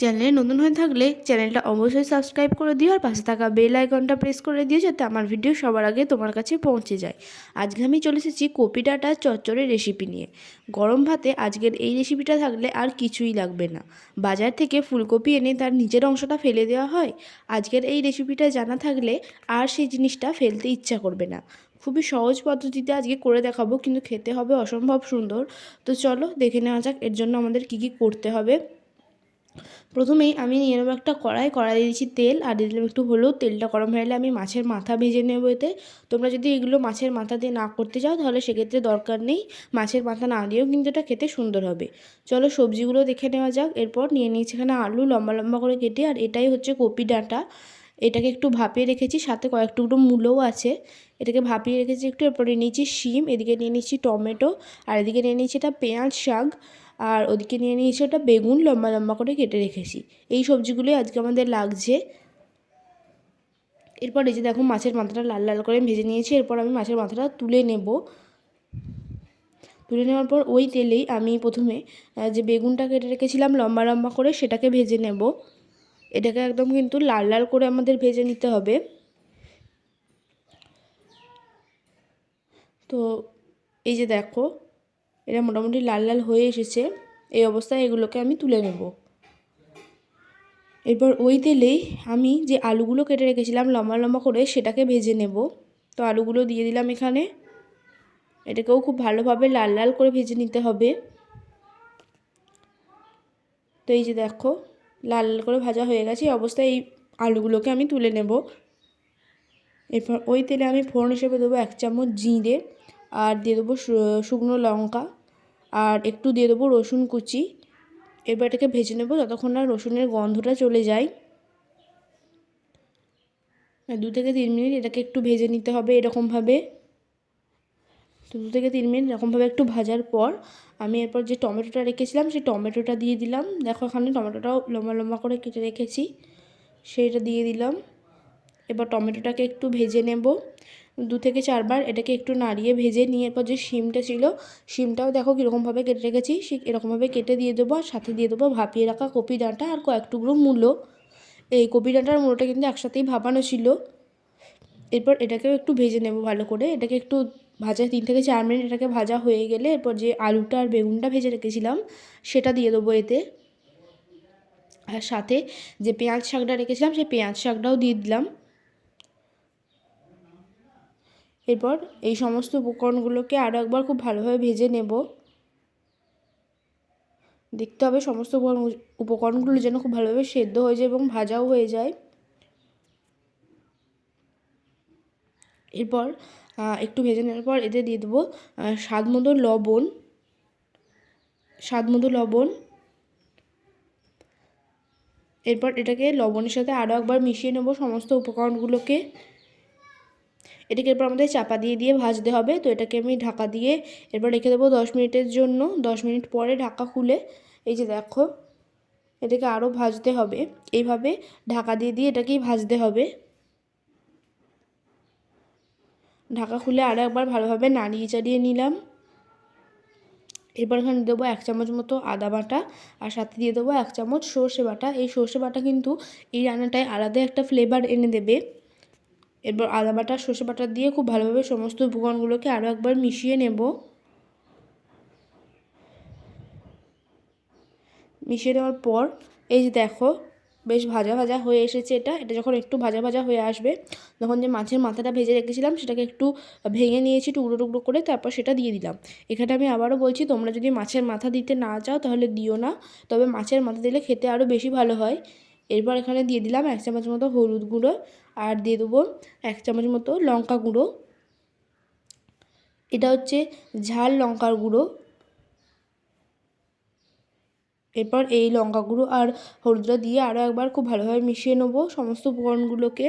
চ্যানেলে নতুন হয়ে থাকলে চ্যানেলটা অবশ্যই সাবস্ক্রাইব করে দিও আর পাশে থাকা বেল আইকনটা প্রেস করে দিও যাতে আমার ভিডিও সবার আগে তোমার কাছে পৌঁছে যায়। আজকে আমি চলে এসেছি কপি ডাটা চচ্চড়ে রেসিপি নিয়ে। গরম ভাতে আজকের এই রেসিপিটা থাকলে আর কিছুই লাগবে না। বাজার থেকে ফুলকপি এনে তার নিচের অংশটা ফেলে দেওয়া হয়। আজকের এই রেসিপিটা জানা থাকলে আর সেই জিনিসটা ফেলতে ইচ্ছা করবে না। খুবই সহজ পদ্ধতিতে আজকে করে দেখাবো, কিন্তু খেতে হবে অসম্ভব সুন্দর। তো চলো দেখে নেওয়া যাক এর জন্য আমাদের কি কি করতে হবে। প্রথমেই আমি নিয়ে নেব একটা কড়াই কড়াই দিয়েছি তেল আর দিয়ে দিলাম একটু হলুদ। তেলটা গরম হয়ে গেলে আমি মাছের মাথা ভেজে নেব এতে। তোমরা যদি এগুলো মাছের মাথা দিয়ে না করতে চাও, তাহলে সেক্ষেত্রে দরকার নেই মাছের মাথা না দিয়েও কিন্তু এটা খেতে সুন্দর হবে। চলো সবজিগুলো দেখে নেওয়া যাক। এরপর নিয়ে নিয়েছি এখানে আলু লম্বা লম্বা করে কেটে, আর এটাই হচ্ছে কপি ডাঁটা। এটাকে একটু ভাপিয়ে রেখেছি, সাথে কয়েক টুকরো মূলও আছে। এটাকে ভাপিয়ে রেখেছি একটু, এরপরে নিয়েছি শিম, এদিকে নিয়ে নিচ্ছি টমেটো, আর এদিকে নিয়ে নিচ্ছি এটা পেঁয়াজ শাক। আর ওদিকে নিয়ে নিয়েছি ওটা বেগুন লম্বা লম্বা করে কেটে রেখেছি। এই সবজিগুলোই আজকে আমাদের লাগছে। এরপর এই যে দেখো মাছের মাথাটা লাল লাল করে ভেজে নিয়েছি। এরপর আমি মাছের মাথাটা তুলে নেব। তুলে নেওয়ার পর ওই তেলেই আমি প্রথমে যে বেগুনটা কেটে রেখেছিলাম লম্বা লম্বা করে সেটাকে ভেজে নেব। এটাকে একদম কিন্তু লাল লাল করে আমাদের ভেজে নিতে হবে। তো এই যে দেখো এটা মোটামুটি লাল লাল হয়ে এসেছে। এই অবস্থায় এগুলোকে আমি তুলে নেব। এরপর ওই তেলেই আমি যে আলুগুলো কেটে রেখেছিলাম লম্বা লম্বা করে সেটাকে ভেজে নেব। তো আলুগুলো দিয়ে দিলাম এখানে। এটাকেও খুব ভালোভাবে লাল লাল করে ভেজে নিতে হবে। তো এই যে দেখো, লাল লাল করে ভাজা হয়ে গেছে। এই অবস্থায় এই আলুগুলোকে আমি তুলে নেব। এরপর ওই তেলে আমি ফোড়ন হিসেবে দেবো এক চামচ জিরে। আর দিয়ে দেবো শুকনো লঙ্কা আর একটু দিয়ে দেবো রসুন কুচি। এবার এটাকে ভেজে নেব যতক্ষণ না রসুনের গন্ধটা চলে যায়। দু থেকে তিন মিনিট এটাকে একটু ভেজে নিতে হবে এরকমভাবে। তো দু থেকে তিন মিনিট এরকমভাবে একটু ভাজার পর আমি এরপর যে টমেটোটা রেখেছিলাম সেই টমেটোটা দিয়ে দিলাম। দেখো এখানে টমেটোটাও লম্বা লম্বা করে কেটে রেখেছি, সেইটা দিয়ে দিলাম। এবার টমেটোটাকে একটু ভেজে নেব। দু থেকে চারবার এটাকে একটু নাড়িয়ে ভেজে নিয়ে এরপর যে শিমটা ছিল, শিমটাও দেখো কীরকমভাবে কেটে রেখেছি সে এরকমভাবে কেটে দিয়ে দেবো আর সাথে দিয়ে দেবো ভাপিয়ে রাখা কপি ডাঁটা আর কয়েক টুকরো মূলো। এই কপি ডাঁটার মূলোটা কিন্তু একসাথেই ভাপানো ছিল। এরপর এটাকেও একটু ভেজে নেব ভালো করে। এটাকে একটু ভাজা, তিন থেকে চার মিনিট এটাকে ভাজা হয়ে গেলে এরপর যে আলুটা আর বেগুনটা ভেজে রেখেছিলাম, সেটা দিয়ে দেবো এতে। আর সাথে যে পেঁয়াজ শাকটা রেখেছিলাম, সেই পেঁয়াজ শাকটাও দিয়ে দিলাম। এরপর এই সমস্ত উপকরণগুলোকে আরও একবার খুব ভালোভাবে ভেজে নেব। দেখতে হবে সমস্ত উপকরণগুলো যেন খুব ভালোভাবে সেদ্ধ হয়ে যায় এবং ভাজাও হয়ে যায়। এরপর একটু ভেজে নেওয়ার পর এতে দিয়ে দেবো স্বাদ মতো লবণ। স্বাদ মতো লবণ। এরপর এটাকে লবণের সাথে আরও একবার মিশিয়ে নেব সমস্ত উপকরণগুলোকে। এটাকে এরপর আমাদের চাপা দিয়ে দিয়ে ভাজতে হবে। তো এটাকে আমি ঢাকা দিয়ে এরপর রেখে দেবো দশ মিনিটের জন্য। দশ মিনিট পরে ঢাকা খুলে, এই যে দেখো, এটাকে আরও ভাজতে হবে। এইভাবে ঢাকা দিয়ে দিয়ে এটাকেই ভাজতে হবে। ঢাকা খুলে আরও একবার ভালোভাবে নাড়িয়ে চাড়িয়ে নিলাম। এরপর এখানে দেবো এক চামচ মতো আদা বাটা আর সাথে দিয়ে দেবো এক চামচ সর্ষে বাটা। এই সর্ষে বাটা কিন্তু এই রান্নাটায় আলাদা একটা ফ্লেভার এনে দেবে। এরপর আদা বাটা, সর্ষে বাটা দিয়ে খুব ভালোভাবে সমস্ত উপকরণগুলোকে আরও একবার মিশিয়ে নেব। মিশিয়ে নেওয়ার পর, এই যে দেখো, বেশ ভাজা ভাজা হয়ে এসেছে এটা। এটা যখন একটু ভাজা ভাজা হয়ে আসবে, তখন যে মাছের মাথাটা ভেজে রেখেছিলাম, সেটাকে একটু ভেঙে নিয়েছি টুকরো টুকরো করে, তারপর সেটা দিয়ে দিলাম। এখানে আমি আবারও বলছি, তোমরা যদি মাছের মাথা দিতে না চাও, তাহলে দিও না। তবে মাছের মাথা দিলে খেতে আরও বেশি ভালো হয়। এরপর এখানে দিয়ে দিলাম এক চামচ মতো হলুদ গুঁড়ো আর দিয়ে দেবো এক চামচ মতো লঙ্কা গুঁড়ো। এটা হচ্ছে ঝাল লঙ্কার গুঁড়ো। এরপর এই লঙ্কা গুঁড়ো আর হলুদটা দিয়ে আরও একবার খুব ভালোভাবে মিশিয়ে নেব সমস্ত উপকরণগুলোকে।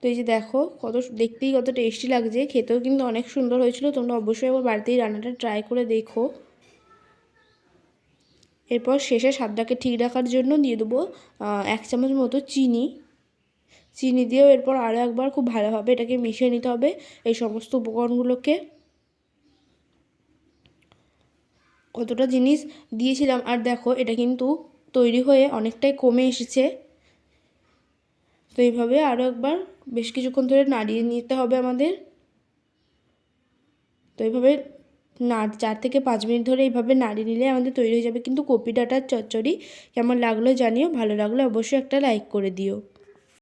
তো এই যে দেখো, কত দেখতেই কত টেস্টি লাগছে। খেতেও কিন্তু অনেক সুন্দর হয়েছিল। তোমরা অবশ্যই একবার বাড়িতেই রান্নাটা ট্রাই করে দেখো। এরপর শেষে স্বাদটাকে ঠিক রাখার জন্য দিয়ে দেবো এক চামচ মতো চিনি। চিনি দিয়েও এরপর আরও একবার খুব ভালোভাবে এটাকে মিশিয়ে নিতে হবে এই সমস্ত উপকরণগুলোকে। কতটা জিনিস দিয়েছিলাম, আর দেখো এটা কিন্তু তৈরি হয়ে অনেকটাই কমে এসেছে। তো এইভাবে আরও একবার বেশ কিছুক্ষণ ধরে নাড়িয়ে নিতে হবে আমাদের। তো এইভাবে না, চার থেকে পাঁচ মিনিট ধরে এইভাবে নাড়িয়ে নিলে আমাদের তৈরি হয়ে যাবে। কিন্তু কপি ডাঁটার চচ্চড়ি কেমন লাগল জানিও, ভালো লাগলে অবশ্যই একটা লাইক করে দিও।